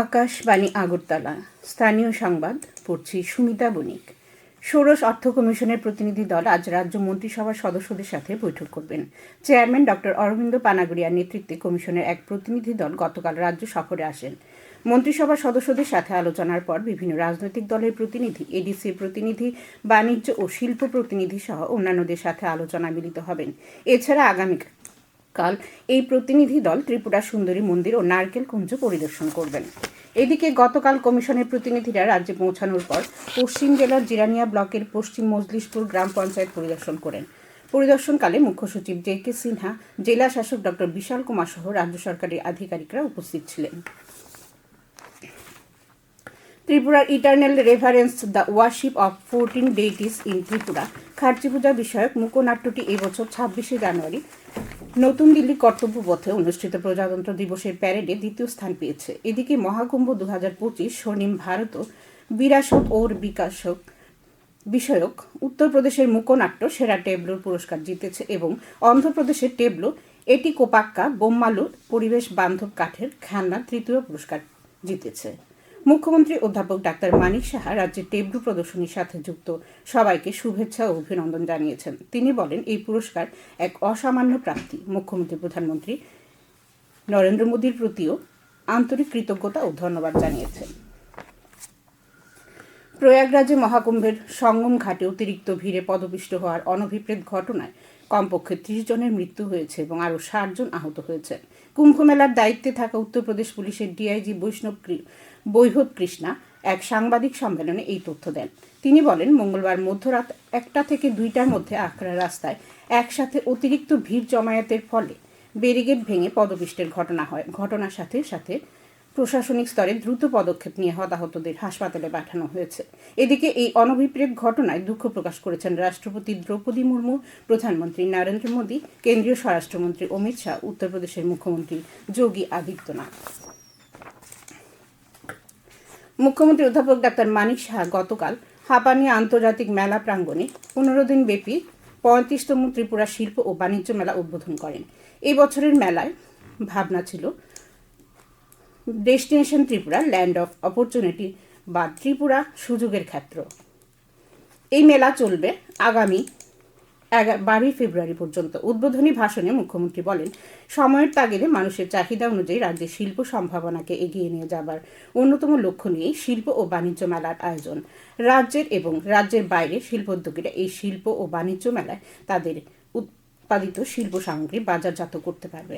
আকাশবাণী আগরতলা। স্থানীয় সংবাদ, পড়ছি সুমিতা বণিক। ষোড়শ অর্থ কমিশনের প্রতিনিধি দল আজ রাজ্য মন্ত্রিসভার সদস্যদের সাথে বৈঠক করবেন। চেয়ারম্যান ডক্টর অরবিন্দ পানাগড়িয়ার নেতৃত্বে কমিশনের এক প্রতিনিধি দল গতকাল রাজ্য সফরে আসেন। মন্ত্রিসভার সদস্যদের সাথে আলোচনার পর বিভিন্ন রাজনৈতিক দলের প্রতিনিধি, এডিসি প্রতিনিধি, বাণিজ্য ও শিল্প প্রতিনিধি সহ অন্যান্যদের সাথে আলোচনা মিলিত হবেন। এছাড়া আগামী কাল এই প্রতিনিধি দল ত্রিপুরা সুন্দরী মন্দির ও নারকেল কুঞ্জ পরিদর্শন করবেন। এদিকে গতকাল কমিশনের প্রতিনিধিরা রাজ্যে পৌঁছানোর পর পশ্চিম জেলার জিরানিয়া ব্লকের পশ্চিম মজলিশপুর গ্রাম পঞ্চায়েত পরিদর্শন করেন। পরিদর্শনকালে মুখ্য সচিব জে কে সিনহা, জেলা শাসক ডক্টর বিশাল কুমার সহ রাজ্য সরকারের আধিকারিকরা উপস্থিত ছিলেন। ত্রিপুরার eternal reference the worship of fourteen deities in Tripura, Kharchi Puja বিষয়ক মুখনাট্যটি এবছর ছাব্বিশে জানুয়ারি নতুন দিল্লি কর্তব্যপথে অনুষ্ঠিত প্রজাতন্ত্র দিবসের প্যারেডে দ্বিতীয় স্থান পেয়েছে। এদিকে মহাকুম্ভ দু হাজার পঁচিশ স্বর্ণিম ভারত বিরাসত ওর বিকাশক বিষয়ক উত্তরপ্রদেশের মুকনাট্য সেরা টেবলোর পুরস্কার জিতেছে এবং অন্ধ্রপ্রদেশের টেবলো এটি কোপাক্কা বোম্মালু পরিবেশ বান্ধব কাঠের খেলনা তৃতীয় পুরস্কার জিতেছে। মুখ্যমন্ত্রী অধ্যাপক ডাক্তার মানিক সাহা রাজ্যের টেবলু প্রদর্শনীর সাথে যুক্ত সবাইকে শুভেচ্ছা ও অভিনন্দন জানিয়েছেন। তিনি বলেন, এই পুরস্কার এক অসামান্য প্রাপ্তি। মুখ্যমন্ত্রী, প্রধানমন্ত্রী নরেন্দ্র মোদীর প্রতিও আন্তরিক কৃতজ্ঞতা ও ধন্যবাদ জানিয়েছেন। প্রয়াগরাজে মহাকুম্ভের সঙ্গম ঘাটে অতিরিক্ত ভিড়ে পদপিষ্ট হওয়ার অনভিপ্রেত ঘটনায় কমপক্ষে ত্রিশ জনের মৃত্যু হয়েছে এবং আরও ষাট জন আহত হয়েছে কুম্ভ মেলার দায়িত্বে থাকা উত্তরপ্রদেশ পুলিশের ডিআইজি বৈষ্ণব বৈভব কৃষ্ণা এক সাংবাদিক সম্মেলনে এই তথ্য দেন। তিনি বলেন, মঙ্গলবার মধ্যরাত একটা থেকে দুইটার মধ্যে আখড়া রাস্তায় একসাথে অতিরিক্ত ভিড় জমায়েতের ফলে ব্যারিগেড ভেঙে পদপিষ্টের ঘটনা হয়। ঘটনার সাথে সাথে প্রশাসনিক স্তরে দ্রুত পদক্ষেপ নিয়ে হতাহতদের হাসপাতালে পাঠানো হয়েছে। এদিকে এই অনভিপ্রেত ঘটনায় দুঃখ প্রকাশ করেছেন রাষ্ট্রপতি দ্রৌপদী মুর্মু, প্রধানমন্ত্রী নরেন্দ্র মোদী, কেন্দ্রীয় স্বরাষ্ট্রমন্ত্রী অমিত শাহ, উত্তরপ্রদেশের মুখ্যমন্ত্রী যোগী আদিত্যনাথ। মুখ্যমন্ত্রী অধ্যাপক ডাক্তার মানিক সাহা গতকাল হাপানি আন্তর্জাতিক মেলা প্রাঙ্গণে পনেরো দিন ব্যাপী পঁয়ত্রিশতম ত্রিপুরা শিল্প ও বাণিজ্য মেলা উদ্বোধন করেন। এই বছরের মেলায় ভাবনা ছিল destination Tripura, land of opportunity বা ত্রিপুরা সুযোগের ক্ষেত্র। এই মেলা চলবে আগামী বারোই ফেব্রুয়ারি পর্যন্ত উদ্বোধনী ভাষণে মুখ্যমন্ত্রী বলেন, সময়ের তাগিদে মানুষের চাহিদা অনুযায়ী রাজ্যের শিল্প সম্ভাবনাকে এগিয়ে নিয়ে যাবার অন্যতম লক্ষ্য নিয়ে শিল্প ও বাণিজ্য মেলার আয়োজন। রাজ্যের এবং রাজ্যের বাইরে শিল্পোদ্যোগীরা এই শিল্প ও বাণিজ্য মেলায় তাদের উৎপাদিত শিল্প সামগ্রী বাজারজাত করতে পারবে।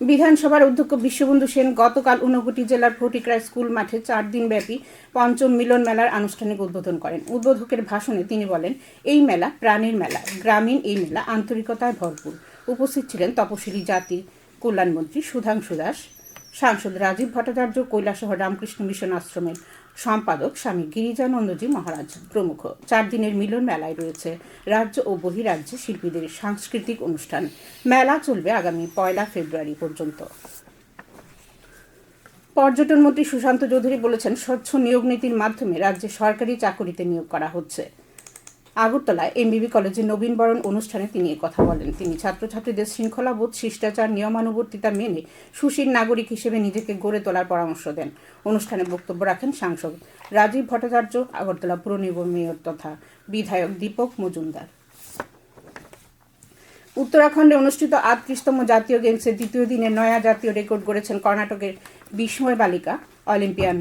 বিধানসভার অধ্যক্ষ বিশ্ববন্ধু সেন গতকাল ঊনকোটি জেলার ফটিকরায় স্কুল মাঠে চার দিনব্যাপী পঞ্চম মিলন মেলার আনুষ্ঠানিক উদ্বোধন করেন। উদ্বোধকের ভাষণে তিনি বলেন, এই মেলা প্রাণীর মেলা, গ্রামীণ এই মেলা আন্তরিকতায় ভরপুর। উপস্থিত ছিলেন তপশিলী জাতি কল্যাণমন্ত্রী সুধাংশু দাস, সাংসদ রাজীব ভট্টাচার্য কৈলাসহ রামকৃষ্ণ মিশন আশ্রমের সম্পাদক স্বামী গিরিজানন্দজি মহারাজ প্রমুখ। চার দিনের মিলন মেলায় রয়েছে রাজ্য ও বহিরাজ্যে শিল্পীদের সাংস্কৃতিক অনুষ্ঠান। মেলা চলবে আগামী পয়লা ফেব্রুয়ারি পর্যন্ত। পর্যটন মন্ত্রী সুশান্ত চৌধুরী বলেছেন, স্বচ্ছ নিয়োগ নীতির মাধ্যমে রাজ্যে সরকারি চাকরিতে নিয়োগ করা হচ্ছে। আগরতলায় এমবিবি কলেজে নবীনবরণ অনুষ্ঠানে তিনি কথা বলেন। তিনি ছাত্রছাত্রীদের শৃঙ্খলাবোধ, শিষ্টাচার, নিয়মানুবর্তিতা মেনে সুশীল নাগরিক হিসেবে নিজেকে গড়ে তোলার পরামর্শ দেন। অনুষ্ঠানে বক্তব্য রাখেন সাংসদ রাজীব ভট্টাচার্য, আগরতলা পুর নিগম মেয়র তথা বিধায়ক দীপক মজুমদার। উত্তরাখণ্ডে অনুষ্ঠিত আটত্রিশতম জাতীয় গেমসের দ্বিতীয় দিনে নয়া জাতীয় রেকর্ড গড়েছেন কর্ণাটকের বিস্ময় বালিকা, অলিম্পিয়ান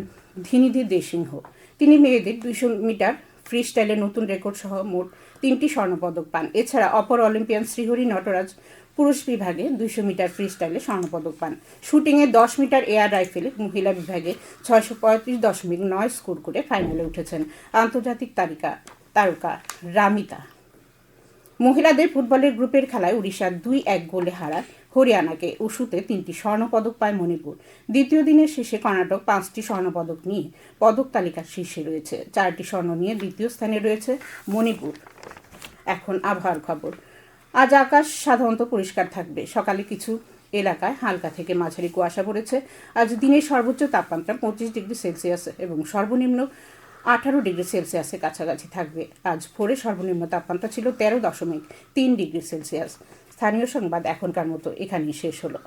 ধিনিধি দেসিংহ তিনি মেয়েদের দুইশো মিটার ফ্রি স্টাইলে নতুন রেকর্ড সহ মোট তিনটি স্বর্ণপদক পান। এছাড়া অপর অলিম্পিয়ান শ্রীহরি নটরাজ পুরুষ বিভাগে দুইশো মিটার ফ্রি স্টাইলে স্বর্ণপদক পান। শুটিংয়ে দশ মিটার এয়ার রাইফেলে মহিলা বিভাগে ছয়শো পঁয়ত্রিশ দশমিক নয় স্কোর করে ফাইনালে উঠেছেন। আন্তর্জাতিক তালিকা তারকা রামিতা। মহিলাদের ফুটবলের গ্রুপের খেলায় উড়িষ্যা দুই এক গোলে হারায় হরিয়ানাকে উশুতে তিনটি স্বর্ণপদক পায় মণিপুর। দ্বিতীয় দিনের শেষে কর্ণাটক পাঁচটি স্বর্ণপদক নিয়ে পদক তালিকার শীর্ষে রয়েছে। চারটি স্বর্ণ নিয়ে দ্বিতীয় স্থানে রয়েছে মণিপুর। এখন আবহাওয়ার খবর। আজ আকাশ সাধারণত পরিষ্কার থাকবে। সকালে কিছু এলাকায় হালকা থেকে মাঝারি কুয়াশা পড়েছে। আজ দিনের সর্বোচ্চ তাপমাত্রা পঁচিশ ডিগ্রি সেলসিয়াস এবং সর্বনিম্ন আঠারো ডিগ্রি সেলসিয়াসের কাছাকাছি থাকবে। আজ ভোরে সর্বনিম্ন তাপমাত্রা ছিল তেরো দশমিক তিন ডিগ্রি সেলসিয়াস। স্থানীয় সংবাদ এখনকার মতো এখানেই শেষ হলো।